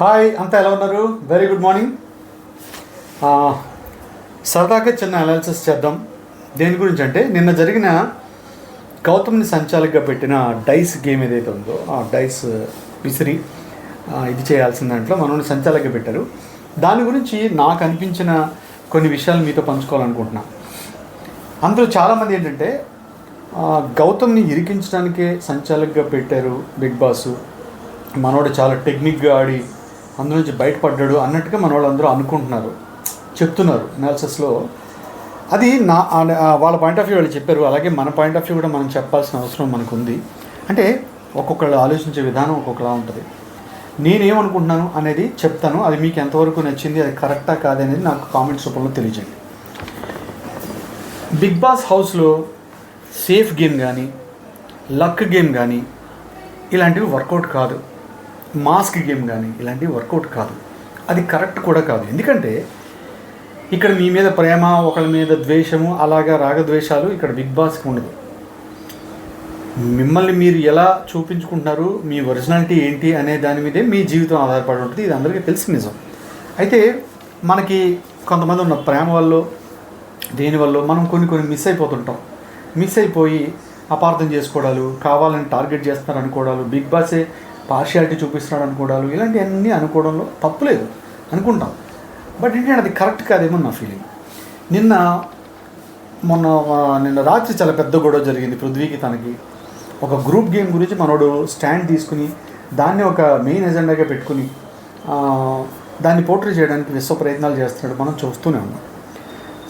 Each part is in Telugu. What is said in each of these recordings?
హాయ్ అంతా ఎలా ఉన్నారు? వెరీ గుడ్ మార్నింగ్ సరదాగా చిన్న అనాలిసిస్ చేద్దాం. దేని గురించి అంటే నిన్న జరిగిన గౌతమ్ని సంచాలకుగా పెట్టిన డైస్ గేమ్ ఏదైతే ఉందో ఆ డైస్ విసిరి ఇది చేయాల్సిన దాంట్లో మనల్ని సంచాలకుగా పెట్టారు. దాని గురించి నాకు అనిపించిన కొన్ని విషయాలు మీతో పంచుకోవాలనుకుంటున్నా. అందులో చాలామంది ఏంటంటే గౌతమ్ని ఇరికించడానికే సంచాలకుగా పెట్టారు బిగ్ బాస్. మనోడు చాలా టెక్నిక్గా ఆడి అందులో నుంచి బయటపడ్డాడు అన్నట్టుగా మన వాళ్ళందరూ అనుకుంటున్నారు. చెప్తున్నారు అనాలిసిస్లో అది నా వాళ్ళ పాయింట్ ఆఫ్ వ్యూ వాళ్ళు చెప్పారు. అలాగే మన పాయింట్ ఆఫ్ వ్యూ కూడా మనం చెప్పాల్సిన అవసరం మనకు ఉంది అంటే ఒక్కొక్కళ్ళు ఆలోచించే విధానం ఒక్కొక్కలా ఉంటుంది. నేనేమనుకుంటున్నాను అనేది చెప్తాను. అది మీకు ఎంతవరకు నచ్చింది అది కరెక్టా కాదనేది నాకు కామెంట్స్ రూపంలో తెలియజేయండి. బిగ్ బాస్ హౌస్లో సేఫ్ గేమ్ కానీ లక్ గేమ్ కానీ ఇలాంటివి వర్కౌట్ కాదు. మాస్క్ గేమ్ కానీ ఇలాంటివి వర్కౌట్ కాదు. అది కరెక్ట్ కూడా కాదు. ఎందుకంటే ఇక్కడ మీ మీద ప్రేమ ఒకళ్ళ మీద ద్వేషము అలాగా రాగద్వేషాలు ఇక్కడ బిగ్ బాస్కి ఉండదు. మిమ్మల్ని మీరు ఎలా చూపించుకుంటున్నారు మీ ఒరిజినాలిటీ ఏంటి అనే దాని మీదే మీ జీవితం ఆధారపడి ఉంటుంది. ఇది అందరికీ తెలిసిన నిజం. అయితే మనకి కొంతమంది ఉన్న ప్రేమ వల్ల దేనివల్ల మనం కొన్ని కొన్ని మిస్ అయిపోతుంటాం. మిస్ అయిపోయి అపార్థం చేసుకోవడాలు కావాలని టార్గెట్ చేస్తున్నారు అనుకోవడాలు బిగ్ బాసే పార్షియాలిటీ చూపిస్తున్నాడు అనుకోవడాలు ఇలాంటివన్నీ అనుకోవడంలో తప్పులేదు అనుకుంటాం. బట్ ఏంటంటే అది కరెక్ట్ కాదేమో నా ఫీలింగ్ నిన్న మొన్న నిన్న రాత్రి చాలా పెద్ద గొడవ జరిగింది పృథ్వీకి తనకి. ఒక గ్రూప్ గేమ్ గురించి మనోడు స్టాండ్ తీసుకుని దాన్ని ఒక మెయిన్ ఎజెండాగా పెట్టుకుని దాన్ని పోర్ట్రీ చేయడానికి విశ్వ ప్రయత్నాలు చేస్తున్నాడు. మనం చూస్తూనే ఉన్నాం.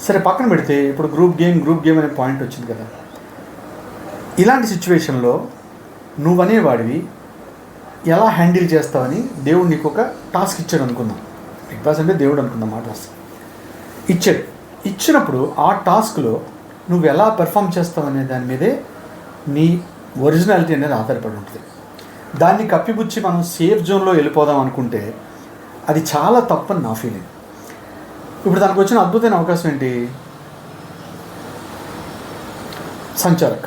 సరే పక్కన పెడితే ఇప్పుడు గ్రూప్ గేమ్ గ్రూప్ గేమ్ అనే పాయింట్ వచ్చింది కదా. ఇలాంటి సిచ్యువేషన్లో నువ్వనేవాడివి ఎలా హ్యాండిల్ చేస్తావని దేవుడు నీకు ఒక టాస్క్ ఇచ్చాడు అనుకుందాం. బిగ్ బాస్ అంటే దేవుడు అనుకుందాం మా టాస్క్. ఇచ్చాడు. ఇచ్చినప్పుడు ఆ టాస్క్లో నువ్వు ఎలా పెర్ఫామ్ చేస్తావు అనే దాని మీదే నీ ఒరిజినాలిటీ అనేది ఆధారపడి ఉంటుంది. దాన్ని కప్పిపుచ్చి మనం సేఫ్ జోన్లో వెళ్ళిపోదాం అనుకుంటే అది చాలా తప్పని నా ఫీలింగ్. ఇప్పుడు దానికి వచ్చిన అద్భుతమైన అవకాశం ఏంటి? సంచాలక్.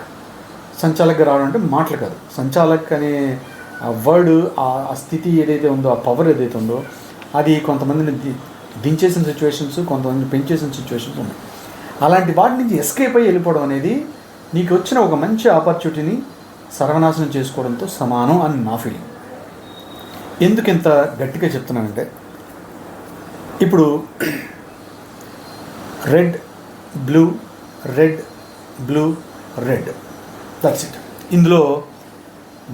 సంచాలక్గా రావడం అంటే మాటలు కాదు. సంచాలక్ అనే ఆ వర్డ్ ఆ స్థితి ఏదైతే ఉందో ఆ పవర్ ఏదైతే ఉందో అది కొంతమందిని దించేసిన సిచ్యువేషన్స్ కొంతమందిని పెంచేసిన సిచ్యువేషన్స్ ఉన్నాయి. అలాంటి వాటి నుంచి ఎస్కేప్ అయ్యి వెళ్ళిపోవడం అనేది నీకు వచ్చిన ఒక మంచి ఆపర్చునిటీని సర్వనాశనం చేసుకోవడంతో సమానం అని నా ఫీలింగ్ ఎందుకు ఇంత గట్టిగా చెప్తున్నానంటే ఇప్పుడు red blue red blue red that's it ఇందులో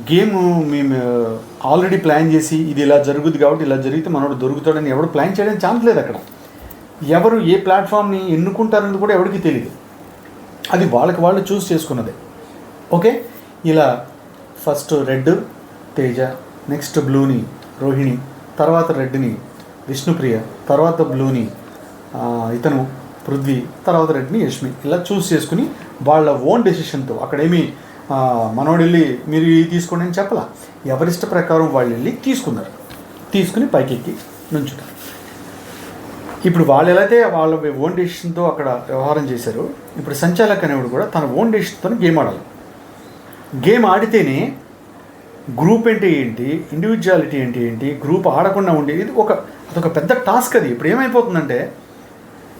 గేమ్ మేము ఆల్రెడీ ప్లాన్ చేసి ఇది ఇలా జరుగుద్ది కాబట్టి ఇలా జరిగితే మనోడు దొరుకుతాడని ఎవడు ప్లాన్ చేయడానికి ఛాన్స్ లేదు అక్కడ. ఎవరు ఏ ప్లాట్ఫామ్ని ఎన్నుకుంటారని కూడా ఎవరికి తెలియదు అది వాళ్ళకి వాళ్ళు చూస్ చేసుకున్నదే. ఓకే? ఇలా ఫస్ట్ రెడ్ తేజ నెక్స్ట్ బ్లూని రోహిణి తర్వాత రెడ్ని విష్ణుప్రియ తర్వాత బ్లూని ఇతను పృథ్వీ తర్వాత రెడ్ని యష్మి. ఇలా చూస్ చేసుకుని వాళ్ళ ఓన్ డెసిషన్తో అక్కడేమి మనోడు వెళ్ళి మీరు ఇది తీసుకోండి అని చెప్పలా. ఎవరిష్ట ప్రకారం వాళ్ళు వెళ్ళి తీసుకున్నారు. తీసుకుని పైకెక్కి నుంచున్నారు. ఇప్పుడు వాళ్ళు ఎలా అయితే వాళ్ళ ఓన్ డెసిషన్తో అక్కడ వ్యవహారం చేశారు ఇప్పుడు సంచాలక్ అనేవాడు కూడా తన ఓన్ డెసిషన్తో గేమ్ ఆడాలి. గేమ్ ఆడితేనే గ్రూప్ అంటే ఏంటి ఇండివిజువాలిటీ ఏంటి ఏంటి గ్రూప్ ఆడకుండా ఉండేది ఇది ఒక అదొక పెద్ద టాస్క్ అది. ఇప్పుడు ఏమైపోతుందంటే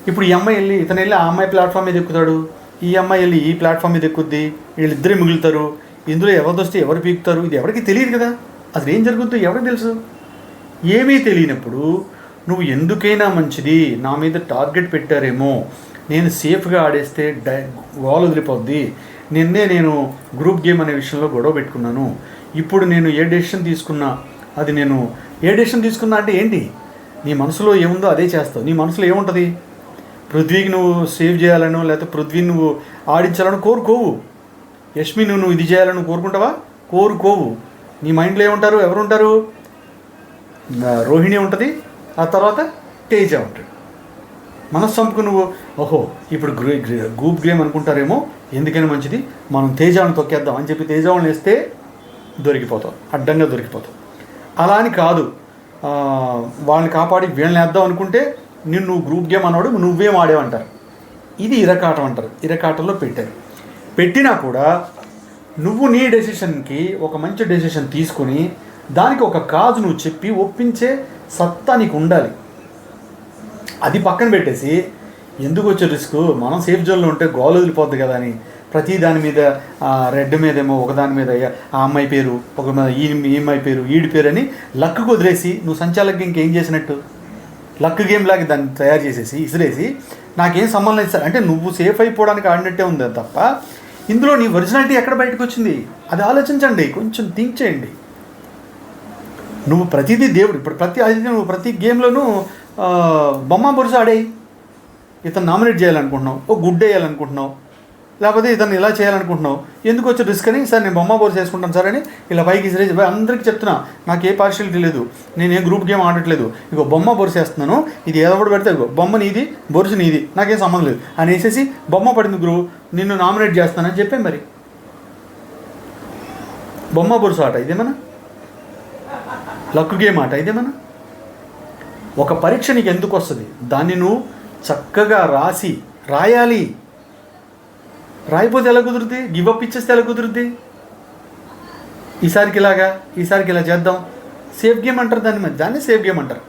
ఇప్పుడు ఈ అమ్మాయి వెళ్ళి ఇతను వెళ్ళి ఆ అమ్మాయి ప్లాట్ఫామ్ మీద ఎక్కుతాడు. ఈ అమ్మాయి వెళ్ళి ఈ ప్లాట్ఫామ్ మీద ఎక్కుద్ది వీళ్ళిద్దరే మిగులుతారు. ఇందులో ఎవరు వస్తే ఎవరు పీకుతారు ఇది ఎవరికి తెలియదు కదా. అసలు ఏం జరుగుతుందో ఎవరికి తెలుసు? ఏమీ తెలియనప్పుడు నువ్వు ఎందుకైనా మంచిది నా మీద టార్గెట్ పెట్టారేమో. నేను సేఫ్గా ఆడేస్తే డై గోల్ వదిలిపోద్ది. నిన్నే నేను గ్రూప్ గేమ్ అనే విషయంలో గొడవ పెట్టుకున్నాను. ఇప్పుడు నేను ఏ డెసిషన్ తీసుకున్నా అది నేను ఏ డెసిషన్ తీసుకున్నా అంటే ఏంటి? నీ మనసులో ఏముందో అదే చేస్తావు. నీ మనసులో ఏముంటుంది? పృథ్వీకి నువ్వు సేవ్ చేయాలనో లేకపోతే పృథ్వీని నువ్వు ఆడించాలని కోరుకోవు. యష్మి నువ్వు నువ్వు ఇది చేయాలని కోరుకుంటావా? కోరుకోవు. నీ మైండ్లో ఏముంటారు? ఎవరు ఉంటారు రోహిణి ఉంటుంది. ఆ తర్వాత తేజ ఉంటాడు మనస్సంపుకు నువ్వు ఓహో ఇప్పుడు గ్రూ గ్రూప్ గేమ్ అనుకుంటారేమో ఎందుకైనా మంచిది. మనం తేజాను తొక్కేద్దాం అని చెప్పి తేజాలను వేస్తే దొరికిపోతాం అడ్డంగా దొరికిపోతాం అలా అని కాదు. వాళ్ళని కాపాడి వీళ్ళని వేద్దాం అనుకుంటే నిన్ను నువ్వు గ్రూప్ గేమ్ అన్నాడు నువ్వేం ఆడేవంటారు ఇది ఇరకాటం అంటారు. ఇరకాటంలో పెట్టారు. పెట్టినా కూడా నువ్వు నీ డెసిషన్కి ఒక మంచి డెసిషన్ తీసుకుని దానికి ఒక కాజు నువ్వు చెప్పి ఒప్పించే సత్తా నీకు ఉండాలి. అది పక్కన పెట్టేసి ఎందుకు వచ్చే రిస్క్ మనం సేఫ్ జోన్లో ఉంటే గోలు వదిలిపోద్ది కదా అని. ప్రతి దాని మీద రెడ్ మీదేమో ఒకదాని మీద ఆ అమ్మాయి పేరు ఒక మీద ఈ ఈ అమ్మాయి పేరు ఈడి పేరు అని లక్కు వదిలేసి నువ్వు సంచాలకుగా ఇంకేం చేసినట్టు? లక్ గేమ్ లాగా దాన్ని తయారు చేసేసి ఇసిరేసి నాకేం సంబంధం లేదు సార్. అంటే నువ్వు సేఫ్ అయిపోవడానికి ఆడినట్టే ఉంది తప్ప ఇందులో నీ ఒరిజినాలిటీ ఎక్కడ బయటకు వచ్చింది? అది ఆలోచించండి కొంచెం థింక్ చేయండి. నువ్వు ప్రతిదీ దేవుడు ఇప్పుడు ప్రతి అది నువ్వు ప్రతి గేమ్లోనూ బొమ్మ బొరుసు ఆడేయి. ఇతను నామినేట్ చేయాలనుకుంటున్నావు ఓ గుడ్ వేయాలనుకుంటున్నావు లేకపోతే ఇతను ఇలా చేయాలనుకుంటున్నావు? ఎందుకు వచ్చి రిస్క్ అని సార్ నేను బొమ్మ బొరుసు వేసుకుంటాను సార్ అని ఇలా పైకి ఇసిరేసి అందరికీ చెప్తున్నా. నాకు ఏ పార్షియాలిటీ లేదు. నేను ఏ గ్రూప్ గేమ్ ఆడట్లేదు ఇగో బొమ్మ బొరుసు వేస్తున్నాను ఇది ఏదో ఒకటి పెడితే బొమ్మ నీది బొరుసు నీది. నాకేం సంబంధం లేదు. అని వేసేసి బొమ్మ పడింది గురువు నిన్ను నామినేట్ చేస్తానని చెప్పాను మరి. బొమ్మ బొరుసు ఆట ఇదేమన్నా లక్ గేమ్ ఆట ఇదేమన్నా ఒక పరీక్ష నీకు ఎందుకు వస్తుంది? దాన్ని నువ్వు చక్కగా రాసి రాయాలి. రాయిపోతే ఎలా కుదురుద్ది? గివ్ అప్ ఇచ్చేస్తే ఎలా కుదురుద్ది? ఈసారికి ఇలాగా ఈసారికి ఇలా చేద్దాం. సేఫ్ గేమ్ అంటారు దాన్ని మరి. దాన్ని సేఫ్ గేమ్ అంటారు.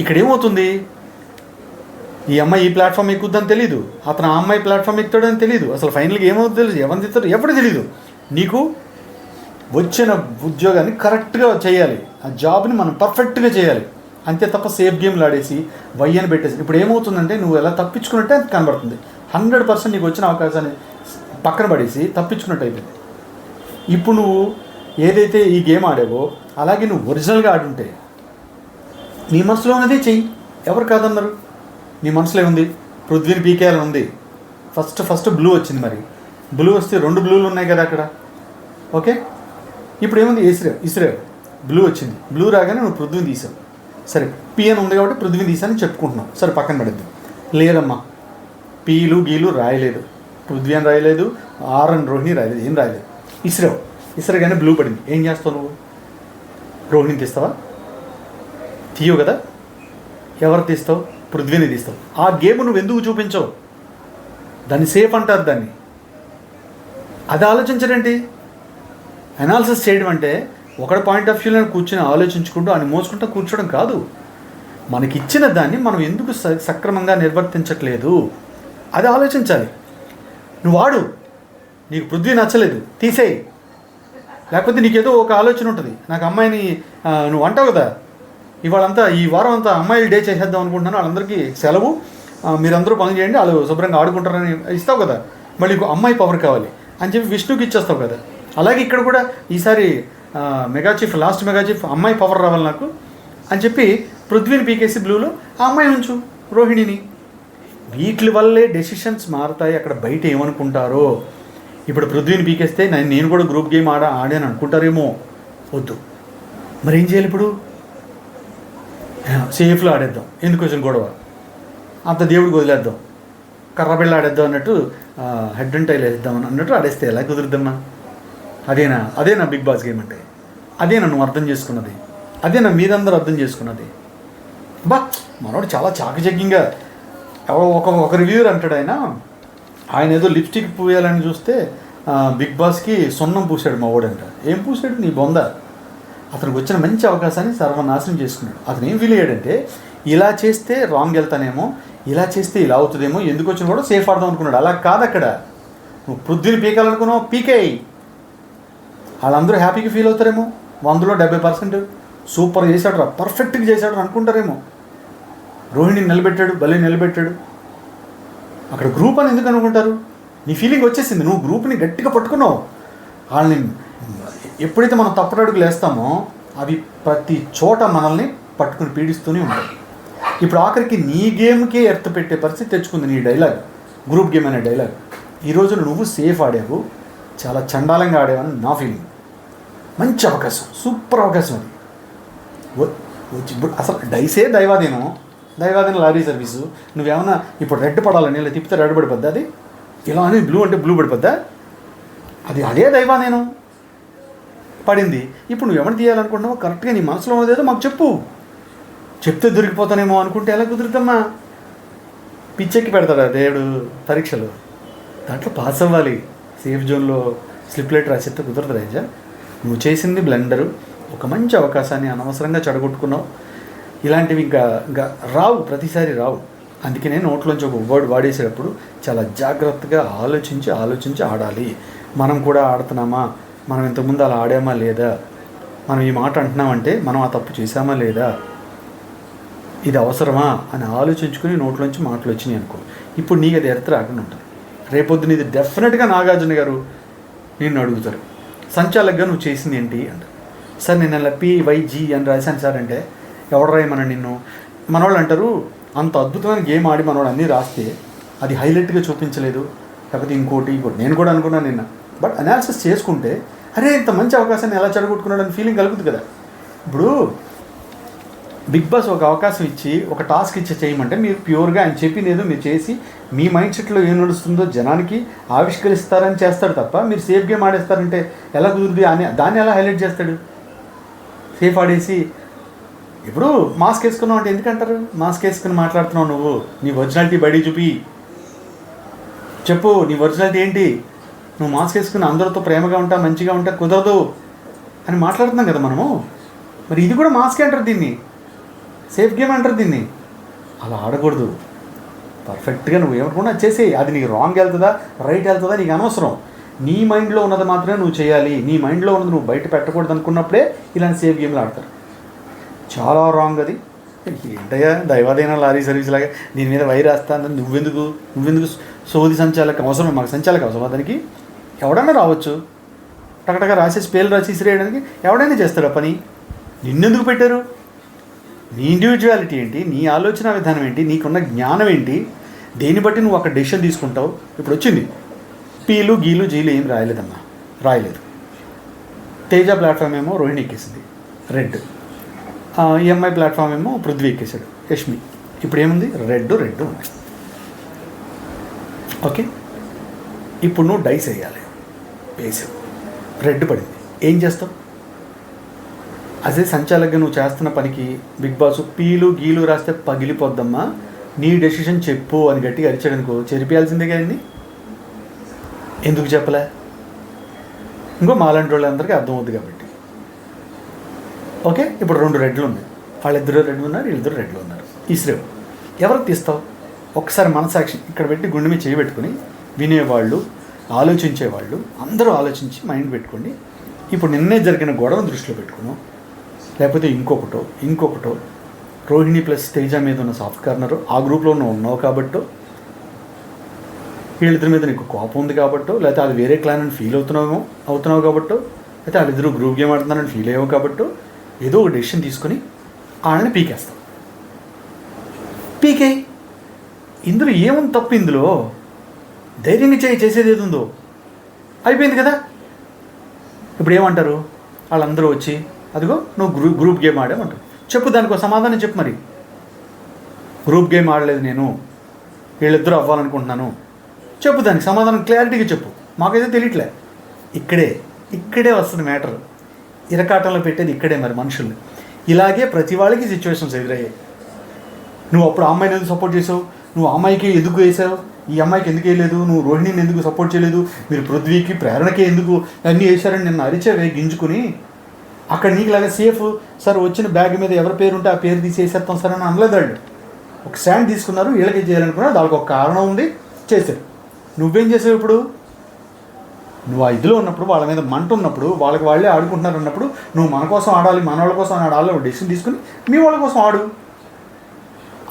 ఇక్కడ ఏమవుతుంది? ఈ అమ్మాయి ఈ ప్లాట్ఫామ్ ఎక్కుద్దని తెలియదు అతను ఆ అమ్మాయి ప్లాట్ఫామ్ ఎక్కుతాడని తెలియదు అసలు ఫైనల్గా ఏమవుతుందో తెలియదు ఎవరిని తిస్తారు ఎప్పుడు తెలియదు నీకు వచ్చిన ఉద్యోగాన్ని కరెక్ట్గా చేయాలి. ఆ జాబ్ని మనం పర్ఫెక్ట్గా చేయాలి. అంతే తప్ప సేఫ్ గేమ్లు ఆడేసి వయ్యని పెట్టేసి. ఇప్పుడు ఏమవుతుందంటే నువ్వు ఎలా తప్పించుకున్నట్టే అది కనబడుతుంది. హండ్రెడ్ పర్సెంట్ నీకు వచ్చిన అవకాశాన్ని పక్కన పడేసి తప్పించుకున్నట్టు అయిపోయింది. ఇప్పుడు నువ్వు ఏదైతే ఈ గేమ్ ఆడావో అలాగే నువ్వు ఒరిజినల్గా ఆడుంటే నీ మనసులో ఉన్నదే చెయ్యి. ఎవరు కాదన్నారు? నీ మనసులో ఉంది పృథ్వీని పీకేయాలని ఉంది ఫస్ట్ ఫస్ట్ బ్లూ వచ్చింది మరి. బ్లూ వస్తే రెండు బ్లూలు ఉన్నాయి కదా అక్కడ. ఓకే? ఇప్పుడు ఏముంది? ఇస్రే ఇస్రే. బ్లూ వచ్చింది. బ్లూ రాగానే నువ్వు పృథ్వీని తీసావు. సరే పిఎన్ ఉంది కాబట్టి పృథ్వీని తీసానని చెప్పుకుంటున్నావు. సరే పక్కన పడద్దు. లేదమ్మా. పీలు గీలు రాయలేదు. పృథ్వీ అని రాయలేదు ఆర్ అని రోహిణి రాయలేదు ఏం రాయలేదు. ఇస్రో ఇస్రో కానీ బ్లూ పడింది. ఏం చేస్తావు నువ్వు? రోహిణిని తీస్తావా? తీయవు కదా. ఎవరు తీస్తావు? పృథ్వీని తీస్తావు. ఆ గేమ్ నువ్వు ఎందుకు చూపించవు? దాన్ని సేఫ్ అంటారు దాన్ని. అది ఆలోచించడండి అనాలిసిస్ చేయడం అంటే ఒకటి పాయింట్ ఆఫ్ వ్యూలో కూర్చొని ఆలోచించుకుంటూ అని మోసుకుంటూ కూర్చోవడం కాదు. మనకిచ్చిన దాన్ని మనం ఎందుకు స- సక్రమంగా నిర్వర్తించట్లేదు? అది ఆలోచించాలి. నువ్వు వాడు. నీకు పృథ్వీ నచ్చలేదు. తీసేయి. లేకపోతే నీకేదో ఒక ఆలోచన ఉంటుంది. నాకు అమ్మాయిని నువ్వు అంటావు కదా. ఇవాళంతా ఈ వారం అంతా అమ్మాయిలు డే చేసేద్దాం అనుకుంటున్నాను. వాళ్ళందరికీ సెలవు. మీరందరూ పని చేయండి. వాళ్ళు శుభ్రంగా ఆడుకుంటారని ఇస్తావు కదా. మళ్ళీ అమ్మాయి పవర్ కావాలి అని చెప్పి విష్ణుకి ఇచ్చేస్తావు కదా. అలాగే ఇక్కడ కూడా ఈసారి mega chief last mega chief అమ్మాయి పవర్ రావాలి నాకు అని చెప్పి పృథ్వీని పీకేసి బ్లూలో ఆ అమ్మాయి ఉంచు రోహిణిని. వీటి వల్లే డెసిషన్స్ మారుతాయి. అక్కడ బయట ఏమనుకుంటారో? ఇప్పుడు పృథ్వీని పీకేస్తే నేను కూడా గ్రూప్ గేమ్ ఆడ ఆడాను అనుకుంటారేమో? వద్దు. మరి ఏం చేయాలి ఇప్పుడు? సేఫ్లో ఆడేద్దాం. ఎందుకు వచ్చిన గొడవ? అంత దేవుడికి వదిలేద్దాం. కర్రబిళ్ళ ఆడేద్దాం అన్నట్టు హెడ్ అండ్ టైల్ వేద్దాం అన్నట్టు ఆడేస్తే ఎలా కుదురుద్దమ్మా? అదేనా? అదేనా బిగ్ బాస్ గేమ్ అంటే? అదేనా నువ్వు అర్థం చేసుకున్నది? అదేనా మీరందరూ అర్థం చేసుకున్నది? బా మనోడు చాలా చాకచక్యంగా ఎవరో ఒక ఒక రివ్యూర్ అంటాడు ఆయన. ఆయన ఏదో లిప్స్టిక్ పూయాలని చూస్తే బిగ్ బాస్కి సున్నం పూసాడు మా వాడంట ఏం పూసాడు నీ బొంద. అతనికి వచ్చిన మంచి అవకాశాన్ని సర్వనాశనం చేసుకున్నాడు. అతను ఏం ఫీల్ అయ్యాడంటే ఇలా చేస్తే రాంగ్ వెళ్తానేమో ఇలా చేస్తే ఇలా అవుతుందేమో ఎందుకు వచ్చిన కూడా సేఫ్ ఆడదాం అనుకున్నాడు. అలా కాదు అక్కడ. నువ్వు పృథ్వీని పీకాలనుకున్నావు పీకేయి వాళ్ళందరూ హ్యాపీగా ఫీల్ అవుతారేమో. వందలో డెబ్బై పర్సెంట్ సూపర్ చేశాడు రా పర్ఫెక్ట్గా చేశాడు అనుకుంటారేమో. రోహిణిని నిలబెట్టాడు బలి నిలబెట్టాడు. అక్కడ గ్రూప్ అని ఎందుకు అనుకుంటారు? నీ ఫీలింగ్ వచ్చేసింది నువ్వు గ్రూప్ని గట్టిగా పట్టుకున్నావు. వాళ్ళని ఎప్పుడైతే మనం తప్పటడుగులు వేస్తామో అవి ప్రతి చోట మనల్ని పట్టుకుని పీడిస్తూనే ఉంటాయి. ఇప్పుడు ఆఖరికి నీ గేమ్కే ఎర్త్ పెట్టే పరిస్థితి తెచ్చుకుంది నీ డైలాగ్ గ్రూప్ గేమ్ అనే డైలాగ్. ఈ రోజున నువ్వు సేఫ్ ఆడావు చాలా చండాలంగా ఆడావని నా ఫీలింగ్ మంచి అవకాశం సూపర్ అవకాశం అది. వచ్చి ఇప్పుడు అసలు డైసే దైవాధీనం. దైవాధీనం లారీ సర్వీసు. నువ్వేమన్నా ఇప్పుడు రెడ్ పడాలని ఇలా తిప్పితే రెడ్ పడిపోద్దా అది? ఇలా అని బ్లూ అంటే బ్లూ పడిపోద్దా? అది అదే దైవా నేను పడింది. ఇప్పుడు నువ్వు ఎవరిని తీయాలనుకుంటున్నావో కరెక్ట్గా నీ మనసులో ఉన్నదేదో మాకు చెప్పు. చెప్తే దొరికిపోతానేమో అనుకుంటే ఎలా కుదురుతమ్మా పిచ్చెక్కి పెడతాడా దేవుడు పరీక్షలు? దాంట్లో పాస్ అవ్వాలి. సేఫ్ జోన్లో స్లిప్ లెటర్ రాసిస్తే కుదరదు రాజా. నువ్వు చేసింది బ్లెండరు. ఒక మంచి అవకాశాన్ని అనవసరంగా చెడగొట్టుకున్నావు. ఇలాంటివి ఇంకా ఇంకా రావు ప్రతిసారి రావు. అందుకనే నోట్లోంచి ఒక వర్డ్ వాడేసేటప్పుడు చాలా జాగ్రత్తగా ఆలోచించి ఆలోచించి ఆడాలి. మనం కూడా ఆడుతున్నామా? మనం ఇంతకుముందు అలా ఆడామా లేదా? మనం ఈ మాట అంటున్నామంటే మనం ఆ తప్పు చేశామా లేదా? ఇది అవసరమా? అని ఆలోచించుకుని నోట్లోంచి మాటలు వచ్చినాయి అనుకో. ఇప్పుడు నీకు అది ఎర్త రాకుండా ఉంటుంది. రేపొద్దున ఇది డెఫినెట్గా నాగార్జున గారు నిన్ను అడుగుతారు. సంచాలకుగా నువ్వు చేసింది ఏంటి అంటారు సార్ నేను అలా పివైజీ అని రాశాను సార్ అంటే ఎవడు రాయమని నిన్ను? మనవాళ్ళు అంటారు అంత అద్భుతమైన గేమ్ ఆడి మనవాడు అన్నీ రాస్తే అది హైలైట్గా చూపించలేదు. లేకపోతే ఇంకోటి ఇంకోటి. నేను కూడా అనుకున్నాను నిన్న. బట్ అనాలిసిస్ చేసుకుంటే అరే ఇంత మంచి అవకాశాన్ని ఎలా చెడగొట్టుకున్నాడు? అని ఫీలింగ్ కలుగుతుంది కదా. ఇప్పుడు బిగ్ బాస్ ఒక అవకాశం ఇచ్చి ఒక టాస్క్ ఇచ్చి చేయమంటే మీరు ప్యూర్గా ఆయన చెప్పింది ఏదో మీరు చేసి మీ మైండ్ సెట్లో ఏం నడుస్తుందో జనానికి ఆవిష్కరిస్తారని చేస్తాడు తప్ప మీరు సేఫ్ గేమ్ ఆడేస్తారంటే ఎలా కుదురుది అని దాన్ని ఎలా హైలైట్ చేస్తాడు? సేఫ్ ఆడేసి ఇప్పుడు మాస్క్ వేసుకున్నావు అంటే ఎందుకంటారు? మాస్క్ వేసుకుని మాట్లాడుతున్నావు నువ్వు. నీ ఒరిజినాలిటీ బడి చూపి. చెప్పు నీ ఒరిజినాలిటీ ఏంటి? నువ్వు మాస్క్ వేసుకుని అందరితో ప్రేమగా ఉంటా మంచిగా ఉంటా కుదరదు అని మాట్లాడుతున్నాం కదా మనము. మరి ఇది కూడా మాస్కే అంటారు దీన్ని? సేఫ్ గేమ్ అంటారు దీన్ని. అలా ఆడకూడదు. పర్ఫెక్ట్గా నువ్వు ఏమనుకున్నా చేసేయి. అది నీకు రాంగ్ వెళ్తుందా? రైట్ వెళ్తుందా? నీకు అనవసరం. నీ మైండ్లో ఉన్నది మాత్రమే నువ్వు చేయాలి. నీ మైండ్లో ఉన్నది నువ్వు బయట పెట్టకూడదు అనుకున్నప్పుడే ఇలాంటి సేఫ్ గేమ్లు ఆడతారు. చాలా రాంగ్ అది. ఏంటయ్యా దైవాదైన లారీ సర్వీస్ లాగా. దీని మీద వైర్ వేస్తాను నువ్వెందుకు? నువ్వెందుకు సోది సంచాలక అవసరం? మాకు సంచాలక అవసరం. దానికి ఎవడైనా రావచ్చు. టకటక రాసేసి పేర్లు రాసి ఇసిరేయడానికి ఎవడైనా చేస్తాడు పని. నిన్నెందుకు పెట్టారు? నీ ఇండివిజువాలిటీ ఏంటి? నీ ఆలోచన విధానం ఏంటి? నీకున్న జ్ఞానం ఏంటి? దేన్ని బట్టి నువ్వు అక్కడ డెసిషన్ తీసుకుంటావు? ఇప్పుడు వచ్చింది. పీలు గీలు జీలు ఏం రాయలేదమ్మా. రాయలేదు. తేజ ప్లాట్ఫామ్ ఏమో రోహిణి ఎక్కేసింది. రెడ్ ఈఎంఐ ప్లాట్ఫామ్ ఏమో పృథ్వీ ఎక్కేసాడు యష్మి. ఇప్పుడు ఏముంది? రెడ్ రెడ్ ఉన్నాయి. ఓకే? ఇప్పుడు నువ్వు డైస్ వేయాలి. వేసావు రెడ్ పడింది. ఏం చేస్తావు? అదే సంచాలకుగా నువ్వు చేస్తున్న పనికి బిగ్ బాస్ పీలు గీలు రాస్తే పగిలిపోద్దమ్మా. నీ డెసిషన్ చెప్పు అని గట్టిగా అరిచాడనుకో చెరిపేయాల్సిందే కదండి ఎందుకు చెప్పలే? ఇంకో మాలాంటి వాళ్ళందరికీ అర్థమవుద్ది కాబట్టి. ఓకే? ఇప్పుడు రెండు రెడ్లు ఉన్నాయి. వాళ్ళిద్దరు రెడ్లు ఉన్నారు వీళ్ళిద్దరు రెడ్లు ఉన్నారు. ఇస్రేవ్ ఎవరికి తీస్తావు? ఒకసారి మనసాక్షి ఇక్కడ పెట్టి గుండె మీద చేయి పెట్టుకుని వినేవాళ్ళు ఆలోచించేవాళ్ళు అందరూ ఆలోచించి మైండ్ పెట్టుకోండి. ఇప్పుడు నిన్నే జరిగిన గొడవను దృష్టిలో పెట్టుకున్నాం లేకపోతే ఇంకొకటో ఇంకొకటో రోహిణి ప్లస్ తేజ మీద ఉన్న సాఫ్ట్ కార్నర్ ఆ గ్రూప్లో ఉన్నావు కాబట్టో వీళ్ళిద్దరి మీద నీకు కోపం ఉంది కాబట్టో లేకపోతే అది వేరే క్లాన్ అని ఫీల్ అవుతున్నావు అవుతున్నావు కాబట్టో లేకపోతే వాళ్ళిద్దరూ గ్రూప్ గేమ్ ఆడుతున్నారని ఫీల్ అయ్యావు కాబట్టో ఏదో ఒక డెసిషన్ తీసుకొని వాళ్ళని పీకేస్తాం. పీకే? ఇందులో ఏముంది తప్పు ఇందులో? ధైర్యంగా చేయి చేసేది ఏది ఉందో? అయిపోయింది కదా? ఇప్పుడు ఏమంటారు? వాళ్ళందరూ వచ్చి అదిగో నువ్వు గ్రూప్ గ్రూప్ గేమ్ ఆడామంటారు. చెప్పు దానికి ఒక సమాధానం చెప్పు మరి. గ్రూప్ గేమ్ ఆడలేదు నేను. వీళ్ళిద్దరూ అవ్వాలనుకుంటున్నాను. చెప్పు దానికి సమాధానం క్లారిటీగా చెప్పు. మాకైతే తెలియట్లే. ఇక్కడే ఇక్కడే వస్తుంది మ్యాటర్. ఇరకాటంలో పెట్టేది ఇక్కడే మరి మనుషుల్ని. ఇలాగే ప్రతి వాళ్ళకి సిచ్యువేషన్స్ ఎదురయ్యాయి. నువ్వు అప్పుడు అమ్మాయిని ఎందుకు సపోర్ట్ చేసావు? నువ్వు అమ్మాయికి ఎందుకు వేసావు? ఈ అమ్మాయికి ఎందుకు వేయలేదు? నువ్వు రోహిణిని ఎందుకు సపోర్ట్ చేయలేదు? మీరు పృథ్వీకి ప్రేరణకి ఎందుకు అన్నీ వేశారని నిన్ను అరిచేవే గింజుకుని? అక్కడ నీకు లాగా సేఫ్ సార్ వచ్చిన బ్యాగ్ మీద ఎవరి పేరు ఉంటే ఆ పేరు తీసేసేస్తాం సార్ అని అనలేదు వాళ్ళు. ఒక స్టాండ్ తీసుకున్నారు వీళ్ళకి చేయాలనుకున్నారు దానికి ఒక కారణం ఉంది చేశారు. నువ్వేం చేసావు ఇప్పుడు? నువ్వు ఆ ఇదిలో ఉన్నప్పుడు వాళ్ళ మీద మంట ఉన్నప్పుడు వాళ్ళకి వాళ్ళే ఆడుకుంటున్నారు అన్నప్పుడు నువ్వు మన కోసం ఆడాలి మన వాళ్ళ కోసం ఆడాలి డెసిషన్ తీసుకుని మీ వాళ్ళ కోసం ఆడు.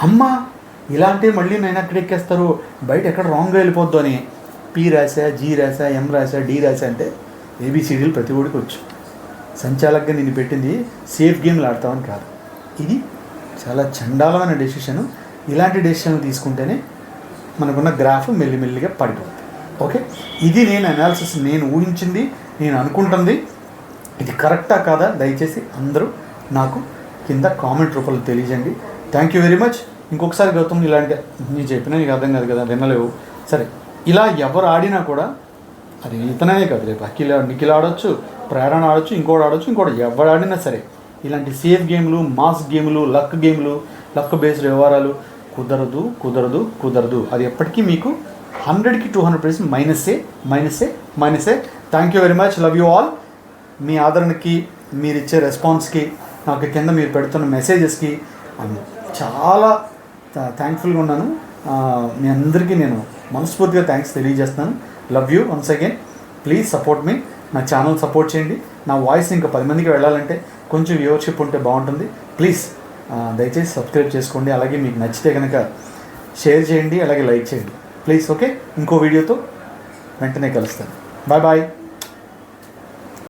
అమ్మ ఇలాంటి మళ్ళీ నేను ఎక్కడ ఎక్కేస్తారు? బయట ఎక్కడ రాంగ్గా వెళ్ళిపోద్దు అని. పి రాసా జీ రాసా ఎం రాసా డి రాసా అంటే ఏబిసిడీలు ప్రతి ఒడికి వచ్చు. సంచాలకంగా నేను పెట్టింది సేఫ్ గేమ్లు ఆడతామని కాదు. ఇది చాలా చండాలమైన డెసిషన్ ఇలాంటి డెసిషన్లు తీసుకుంటేనే మనకున్న గ్రాఫ్ మెల్లిమెల్లిగా పడిపోతుంది. ఓకే? ఇది నేను అనాలిసిస్ నేను ఊహించింది నేను అనుకుంటుంది. ఇది కరెక్టా కాదా? దయచేసి అందరూ నాకు కింద కామెంట్ రూపంలో తెలియజేయండి. థ్యాంక్ యూ వెరీ మచ్ ఇంకొకసారి గౌతమ్ ఇలాంటి నేను చెప్పినా నీకు అర్థం కాదు కదా వినలేవు. సరే ఇలా ఎవరు ఆడినా కూడా అది ఇతనే కాదు. రేపు అఖిల నిఖిల్ ఆడొచ్చు ప్రేరణ ఆడొచ్చు ఇంకోటి ఆడొచ్చు ఇంకోటి ఎవరు ఆడినా సరే ఇలాంటి సేఫ్ గేమ్లు మాస్ గేమ్లు లక్ గేమ్లు లక్ బేస్డ్ వ్యవహారాలు కుదరదు కుదరదు కుదరదు. అది ఎప్పటికీ మీకు హండ్రెడ్కి టూ హండ్రెడ్ పర్సెంట్ మైనస్సే మైనసే మైనసే thank you very much love you all మీ ఆదరణకి మీరు ఇచ్చే రెస్పాన్స్కి నాకు కింద మీరు పెడుతున్న మెసేజెస్కి చాలా థ్యాంక్ఫుల్గా ఉన్నాను. మీ అందరికీ నేను మనస్ఫూర్తిగా థ్యాంక్స్ తెలియజేస్తున్నాను. Love you once again please support మీ నా ఛానల్ సపోర్ట్ చేయండి. నా వాయిస్ ఇంకా పది మందికి వెళ్ళాలంటే కొంచెం వ్యూవర్షిప్ ఉంటే బాగుంటుంది. ప్లీజ్ దయచేసి సబ్స్క్రైబ్ చేసుకోండి. అలాగే మీకు నచ్చితే కనుక షేర్ చేయండి. అలాగే లైక్ చేయండి. Please okay? ఇంకో వీడియోతో వెంటనే కలుస్తాను. Bye bye.